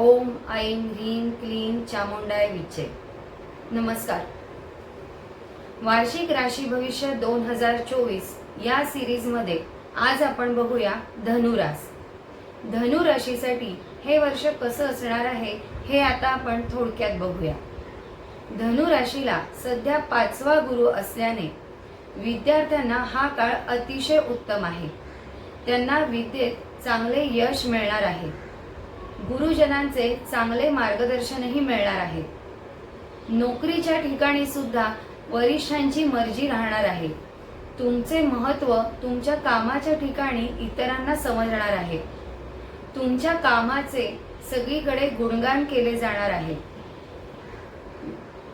ओम ऐं ह्रीं क्लीं चामुंडाय विचे नमस्कार. वार्षिक राशी भविष्य दोन हजार चोवीस या सिरीजमध्ये आज आपण बघूया धनुरास. धनु राशीसाठी हे वर्ष कसं असणार आहे हे आता आपण थोडक्यात बघूया. धनु राशीला सध्या पाचवा गुरु असल्याने विद्यार्थ्यांना हा काळ अतिशय उत्तम आहे. त्यांना विद्येत चांगले यश मिळणार आहे. गुरुजनांचे चांगले मार्गदर्शनही मिळणार आहे. नोकरीच्या ठिकाणी सुद्धा वरिष्ठांची मर्जी राहणार आहे. तुमचे महत्त्व तुमच्या कामाच्या ठिकाणी इतरांना समजणार आहे. तुमच्या कामाचे सगळीकडे गुणगान केले जाणार आहे.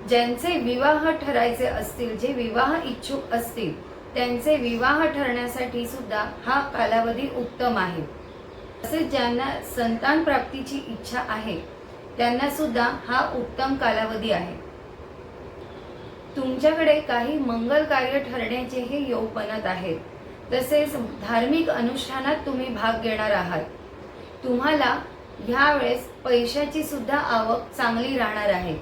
ज्यांचे विवाह ठरायचे असतील जे विवाह इच्छुक असतील त्यांचे विवाह ठरण्यासाठी सुद्धा हा कालावधी उत्तम आहे. तसेच ज्यांना संतान प्राप्तीची इच्छा आहे त्यांना सुद्धा हा उत्तम कालावधी आहे. तुमच्याकडे काही मंगल कार्य ठरण्याचे हे योग बनत आहेत. तसेच धार्मिक अनुष्ठानात तुम्ही भाग घेणार आहात. तुम्हाला ह्यावेळेस पैशाची सुद्धा आवक चांगली राहणार आहे.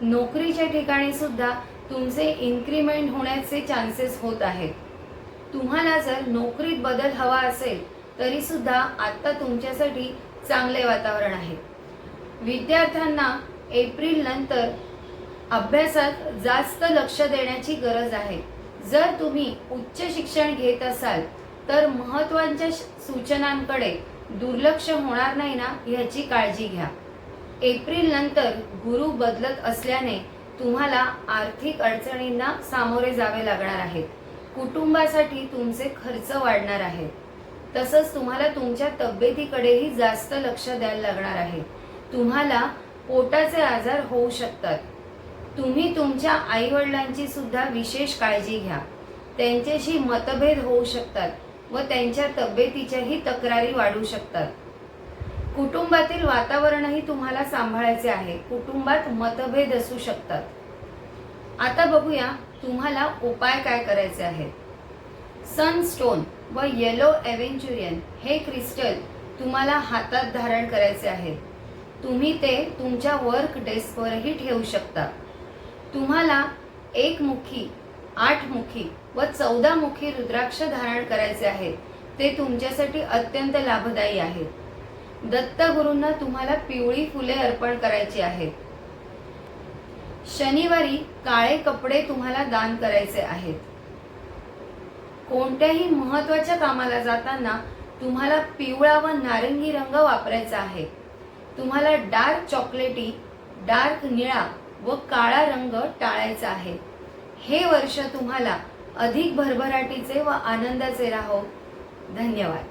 नोकरीच्या ठिकाणी सुद्धा तुमचे इन्क्रीमेंट होण्याचे चान्सेस होत आहेत. तुम्हाला जर नोकरीत बदल हवा असेल तरी सुद्धा आता तुमच्यासाठी चांगले वातावरण आहे. विद्यार्थ्यांना एप्रिल नंतर अभ्यासात जास्त लक्ष देण्याची गरज आहे. जर तुम्ही उच्च शिक्षण घेत असाल तर महत्त्वाच्या सूचनांकडे दुर्लक्ष होणार नाही ना ह्याची काळजी घ्या. एप्रिल नंतर गुरु बदलत असल्याने तुम्हाला आर्थिक अडचणींना सामोरे जावे लागणार आहेत कुटुंबासाठी तुमचे खर्च वाढणार आहेत तसंच तुम्हाला तुमच्या तब्येतीकडेही जास्त लक्ष द्यायला लागणार आहे. तुम्हाला पोटाचे आजार होऊ शकतात. तुम्ही तुमच्या आईवडिलांची सुद्धा विशेष काळजी घ्या. त्यांच्याशी मतभेद होऊ शकतात व त्यांच्या तब्येतीच्याही तक्रारी वाढू शकतात. कुटुंबातील वातावरणही तुम्हाला सांभाळायचे आहे. कुटुंबात मतभेद असू शकतात. आता बघूया तुम्हाला उपाय काय करायचे आहेत. सनस्टोन व येलो एव्हेंच्युरियन हे क्रिस्टल तुम्हाला हातात धारण करायचे आहे तुम्ही ते तुमच्या वर्क डेस्कवरही ठेवू शकता. तुम्हाला एक मुखी आठ मुखी व चौदा मुखी रुद्राक्ष धारण करायचे आहे ते तुमच्यासाठी अत्यंत लाभदायी आहे. दत्तगुरूंना तुम्हाला पिवळी फुले अर्पण करायची आहेत. शनिवारी काळे कपडे तुम्हाला दान करायचे आहेत. कोणत्याही महत्त्वाच्या कामाला जाताना तुम्हाला पिवळा व नारंगी रंग वापरायचा आहे. तुम्हाला डार्क चॉकलेटी डार्क निळा व काळा रंग टाळायचा आहे. हे वर्ष तुम्हाला अधिक भरभराटीचे व आनंदाचे राहो. धन्यवाद.